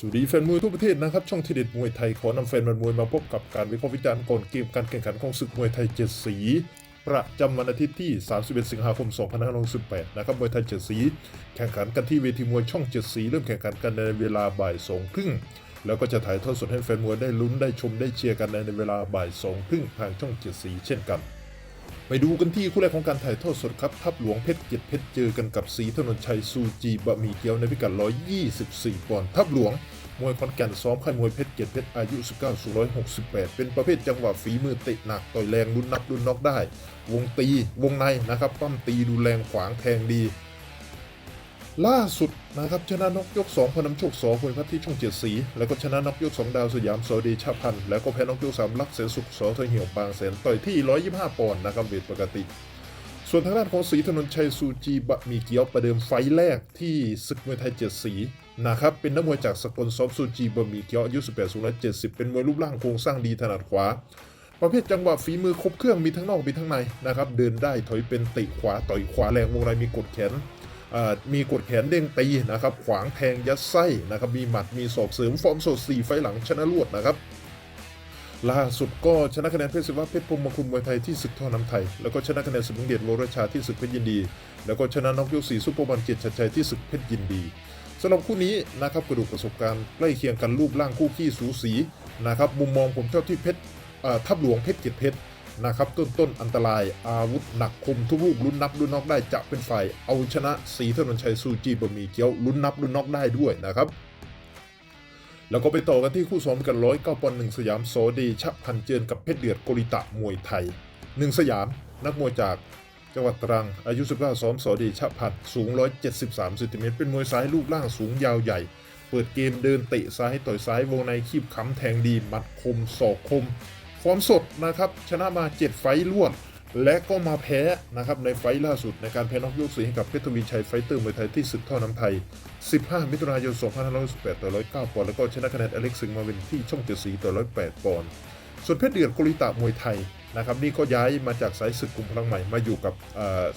สวัสดีแฟนมวยทั่วประเทศนะครับ ช่องทีเด็ดมวยไทย ขอนำแฟนมันมวยมาพบกับการวิเคราะห์วิจารณ์ก่อนเกมการแข่งขันของศึกมวยไทยเจ็ดสีประจำวันอาทิตย์ที่ 31 สิงหาคม 2568 นะครับ มวยไทยเจ็ดสี แข่งขันกันที่เวทีมวยช่องเจ็ดสี เริ่มแข่งขันกันในเวลาบ่ายสองครึ่ง แล้วก็จะถ่ายทอดสดให้แฟนมวยได้ลุ้นได้ชมได้เชียร์กันในเวลาบ่ายสองครึ่งทางช่องเจ็ดสีเช่นกัน ไปดูกันที่คู่แรกของการถ่ายทอดสดครับทัพหลวงเพชรเกียรติเพชรเจอกันกับสีถนนชัยซูจีบะหมี่เกี๊ยวในพิกัด 124 ปอนด์ทัพหลวง มวยคอนแก่นซ้อมค่ายมวยเพชรเกียรติเพชรอายุ 19สู่168 เป็นประเภทจังหวะฝีมือเตะหนักต่อยแรงรุนนับรุนน็อกได้ วงตีวงในนะครับปั้มตีดูแรงขวางแทงดี ล่าสุดนะครับชนะนกยก2พนำโชคสอพลพัฒที่ช่องเจ็ดสี แล้วก็ชนะนกยก 2 ดาวสยามสอเดชาพันธ์แล้วก็แพ้นกยก3ลักเสนสุขสอเทยเหี่ยวบางแสนต่อยที่ 125 ปอนด์นะครับเวทปกติ ส่วนทางด้านของศรีถนนชัยซูจีบะมีเกี๊ยวประเดิมไฟแรกที่ศึกมวยไทยเจ็ดสีนะครับเป็นนักมวยจากสกลซอฟซูจีบะมีเกี๊ยวอายุ18สูง170 เป็นมวยรูปร่างโครงสร้างดีถนัดขวา ประเภทจังหวะฝีมือครบเครื่องมีทั้งนอกมีทั้งในนะครับเดินได้ถอยเป็นติขวาต่อยขวาแรงวงในมีกดแขน มีกดแขนเด้งตีนะครับ ขวางแทงยัดไส้นะครับ มีหมัดมีศอกเสริมฟอร์มสดสี่ไฟหลังชนะรวดนะครับ ล่าสุดก็ชนะคะแนนเพชรศิวะเพชรพรหมคุณมวยไทยที่ศึกท่อน้ำไทย แล้วก็ชนะคะแนนสมิงเดชโลรชาที่ศึกเพชรยินดี แล้วก็ชนะน็อกยกสีซุปเปอร์บันเกียรติชัดชัยที่ศึกเพชรยินดีสำหรับคู่นี้นะครับกระดูกประสบการณ์ใกล้เคียงกันรูปร่างคู่ขี้สูสีนะครับมุมมองผมชอบที่เพชรทับหลวงเพชรเกียรติเพชร นะครับต้นต้นอันตรายอาวุธหนักคมทุกลูกลุ้นนับลุ้นน็อกได้จะเป็นฝ่ายเอาชนะสีถนนชัยซูจีบะหมี่เกี๊ยวลุ้นนับลุ้นน็อกได้ด้วยนะครับแล้วก็ไปต่อกันที่คู่ซ้อมกันร้อยเก้าปอนหนึ่งสยามโซดีชะพันเจินกับเพชรเดือดโกริตะมวยไทยหนึ่งสยามนักมวยจากจังหวัดตรัง อายุ 19ซ้อมโสดีชะพันสูง 173ซนติเมตร เป็นมวยซ้ายรูปร่างสูงยาวใหญ่ เปิดเกมเดินเตะซ้ายต่อยซ้ายวงในคีบค้ำแทงดี หมัดคมศอกคม ฟอร์มสดนะครับชนะมา 7 ไฟต์รวดและก็มาแพ้นะครับในไฟต์ล่าสุดในการแพ้น็อกยกสีให้กับเพชรทวีชัยไฟเตอร์มวยไทยที่ศึกท่อน้ำไทย 15 มิถุนายน 2518ต่อ 109 ปอนด์แล้วก็ชนะคะแนนอเล็กซ์ซึงมาเวินที่ช่องเจ็ดสีต่อ 108 ปอนด์ส่วนเพชรเดือดกุลิตะมวยไทยนะครับนี่ก็ย้ายมาจากสายศึกกลุ่มพลังใหม่มาอยู่กับ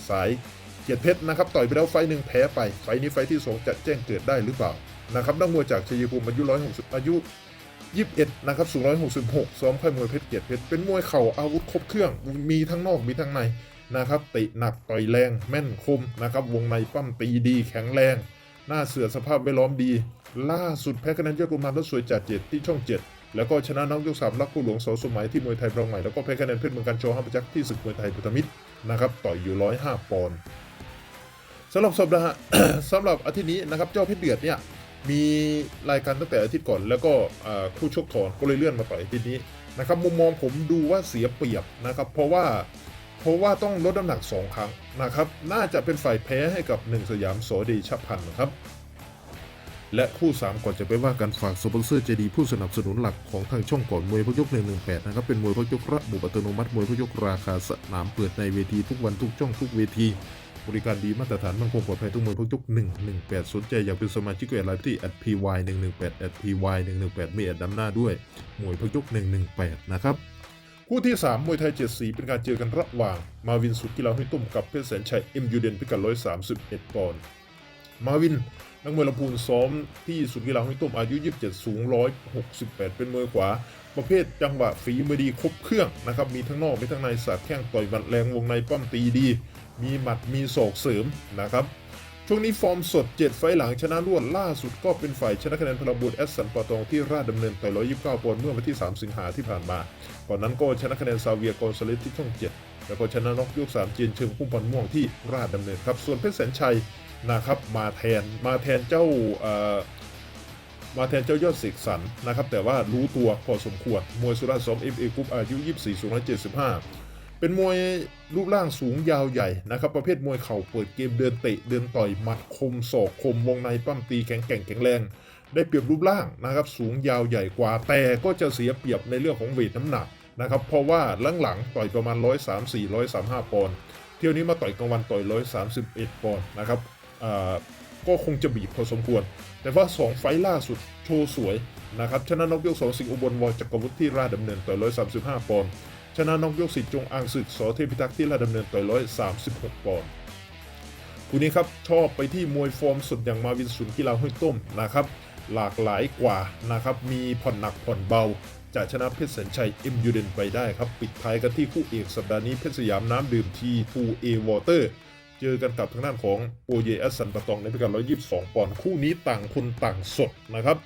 สายเกียรติเพชรนะครับต่อยไปแล้วไฟหนึ่งแพ้ไปไฟนี้ไฟที่สองจะแจ้งเกิดได้หรือเปล่านะครับนักมวยจากชัยภูมิอายุ160อายุ 21นะครับสูง166 ซ้อมค่ายมวยเพชรเกียรติเพชรเป็นมวยเข่าอาวุธครบเครื่อง มีทั้งนอกมีทั้งในนะครับตะหนักต่อยแรงแม่นคมนะครับวงในปั้มตีดีแข็งแรง หน้าเสือสภาพแวดล้อมดี ล่าสุดแพ้คะแนนยอดกุมารและสวยจัดเจ็ดที่ช่องเจ็ดแล้วก็ชนะน้องยกสามรักผู้หลวงเสาสมัยที่มวยไทยพลังใหม่แล้วก็แพ้คะแนนเพชรเมืองการโชว์ห้าประจักษ์ที่ศึกมวยไทยพุทธมิตรนะครับต่อยอยู่105ปอนด์สำหรับสัปดาห์สำหรับอาทิตย์นี้นะครับเจ้าเพชรเดือดเนี่ย มีรายการตั้งแต่อาทิตย์ก่อน แล้วก็คู่ชกถอนก็เลยเลื่อนมาต่อยอาทิตย์นี้นะครับมุมมองผมดูว่าเสียเปรียบนะครับ เพราะว่าเพราะว่าต้องลดน้ำหนัก 2 ครั้งนะครับ น่าจะเป็นฝ่ายแพ้ให้กับหนึ่งสยามโสดีชพันธ์นะครับ และคู่ 3 ก่อนจะไปว่ากันฝากสปอนเซอร์ใจดีผู้สนับสนุนหลักของทางช่องก่อนมวยพยก118 นะครับ เป็นมวยพยกระบุอัตโนมัติมวยพกยกราคาสนามเปิดในเวทีทุกวันทุกช่องทุกเวที บริการดีมาตรฐานมั่นคงปลอดภัยทุกมวยพกยก118 สนใจอยากเป็นสมาชิกก็ดไลน์ที่ @py 118 @py 118มีแอดนำหน้าด้วยมวยพกยก118 นะครับคู่ที่ 3 มวยไทย 7 สี เป็นการเจอกันระหว่าง มาวินสุดกีฬาห้วยตุ้มกับเพชรแสนชัยเอ็มยูเดนพิกัด 131 ปอนด์มาวิน นักมวยลำพูนซ้อมที่สุดกีฬาห้วยตุ้มอายุ 27 สูง 168 เป็นมวยขวา ประเภทจังหวะฝีมือดีครบเครื่องนะครับ มีทั้งนอกมีทั้งในสาดแข้งต่อยหมัดแรงวงในปั้มตีดี มีหมัดมีศอกเสริมนะครับ ช่วงนี้ฟอร์มสด 7 ไฟหลังชนะรวดล่าสุดก็เป็นฝ่ายชนะคะแนนพลบุญแอสสันปอตองที่ราชดำเนินต่อย129ปอนด์เมื่อวันที่ 3 สิงหาที่ผ่านมา ก่อนนั้นก็ชนะคะแนนซาเวียกอนซาเลสที่ช่อง 7 แล้วก็ชนะน็อกยก3เจียนเชิงพุ่มพันม่วงที่ราชดำเนินครับ ส่วนเพชรแสนชัยนะครับมาแทนมาแทนเจ้าเอ่อมาแทนเจ้ายอดเสกสรรนะครับแต่ว่ารู้ตัวพอสมควรมวยสุราษฎร์ซ้อมเอฟเอกรุ๊ปอายุ 24สูง175 เป็นมวยรูปร่างสูงยาวใหญ่นะครับประเภทมวยเข่าเปิดเกมเดินเตะเดินต่อยหมัดคมศอกคมวงในปั้มตีแข็งแกร่งแข็งแรง ได้เปรียบรูปร่างนะครับสูงยาวใหญ่กว่า แต่ก็จะเสียเปรียบในเรื่องของเวทน้ำหนักนะครับเพราะว่าหลังๆต่อยประมาณ 134 135 ปอนด์เที่ยวนี้มาต่อยกลางวันต่อย 131 ปอนด์นะครับก็คงจะบีบพอสมควร แต่ว่า 2 ไฟล่าสุดโชว์สวยนะครับชนะนกยกสองสิงห์อุบลวอจักรวุฒิที่ราชดำเนินต่อย 135 ปอนด์ ชนะนอกยกสิทธิ์จงอางศึกสอเทพิทักษ์ที่ราดำเนินต่อย136ปอนด์คู่นี้ครับชอบไปที่มวยฟอร์มสดอย่างมาวินสุนกีฬาห้วยต้มนะครับ หลากหลายกว่านะครับ มีผ่อนหนักผ่อนเบาจะชนะเพชรแสนชัยเอ็มยูเดนไปได้ครับ ปิดท้ายกันที่คู่เอกสัปดาห์นี้เพชรสยามน้ำดื่มทีทูเอวอเตอร์เจอกันกับทางด้านของโอเยอัสสันปะตองในพิกัด122 ปอนด์คู่นี้ต่างคนต่างสดนะครับ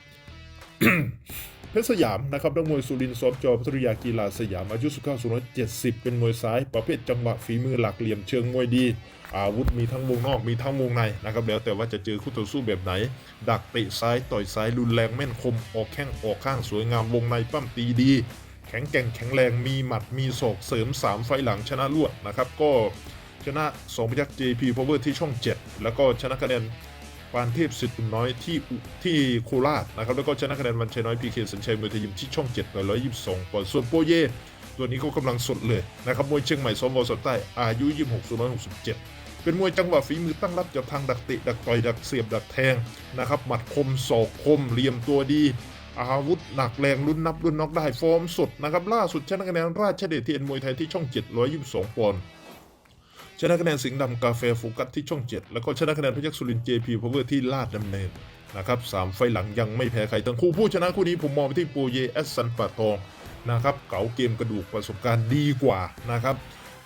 เพชรสยามนะครับนักมวยสุรินทร์ซ้อมจอพัทยากีฬาสยามอายุ19สูง170เป็นมวยซ้ายประเภทจังหวะฝีมือหลักเหลี่ยมเชิงมวยดี อาวุธมีทั้งวงนอกมีทั้งวงในนะครับแล้วแต่ว่าจะเจอคู่ต่อสู้แบบไหน ดักเตะซ้ายต่อยซ้ายรุนแรงแม่นคมออกแข้งออกข้างสวยงามวงในปั้มตีดีแข็งแกร่งแข็งแรงมีหมัดมีศอกเสริม 3 ไฟหลังชนะรวดนะครับ ก็ชนะ2พยักษ์ JP Power ที่ช่อง 7 แล้วก็ชนะคะแนน ปานเทพสิทธิ์น้อยที่ที่โคราชนะครับแล้วก็ชนะคะแนนวันชัยน้อยพีเคสัญชัยมวยไทยยิมที่ช่อง7ต่อ122ปอนด์ส่วนโปเย่ตัวนี้ก็กำลังสดเลยนะครับมวยเชียงใหม่สมวสดใต้อายุ26สูง167เป็นมวยจังหวะฝีมือตั้งรับจากทางดักเตะดักต่อยดักเสียบดักแทงนะครับหมัดคมศอกคมเหลี่ยมตัวดีอาวุธหนักแรงรุ่นนับรุ่นน็อกได้ฟอร์มสดนะครับล่าสุดชนะคะแนนราชเดชเทียนมวยไทยที่ช่อง722ปอนด์ ชนะคะแนนสิงห์ดำกาแฟโฟกัสที่ช่อง 7 แล้วก็ชนะคะแนนพยัคฆ์สุรินทร์ JP Power ที่ลาดดำเนินนะครับสามไฟหลังยังไม่แพ้ใครทั้งคู่ผู้ชนะคู่นี้ผมมองไปที่โปเยแอสซันปาทองนะครับเก๋าเกมกระดูกประสบการณ์ดีกว่านะครับ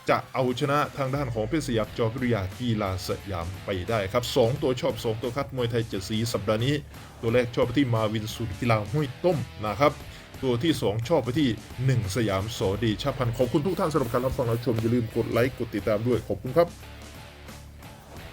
จะเอาชนะทางด้านของเพชรสยามจอพิริยากีฬาสยามไปได้ครับ 2 ตัวชอบ 2 ตัวคัดมวยไทยเจ็ดสีสัปดาห์นี้ ตัวแรกชอบไปที่มาวินสุดกีฬาห้วยต้มนะครับ ตัวที่ 2 ชอบไปที่ 1 สยามโสดีชาพันธ์ขอบคุณทุกท่านสำหรับการรับฟังรับชมอย่าลืมกดไลค์กดติดตามด้วยขอบคุณครับ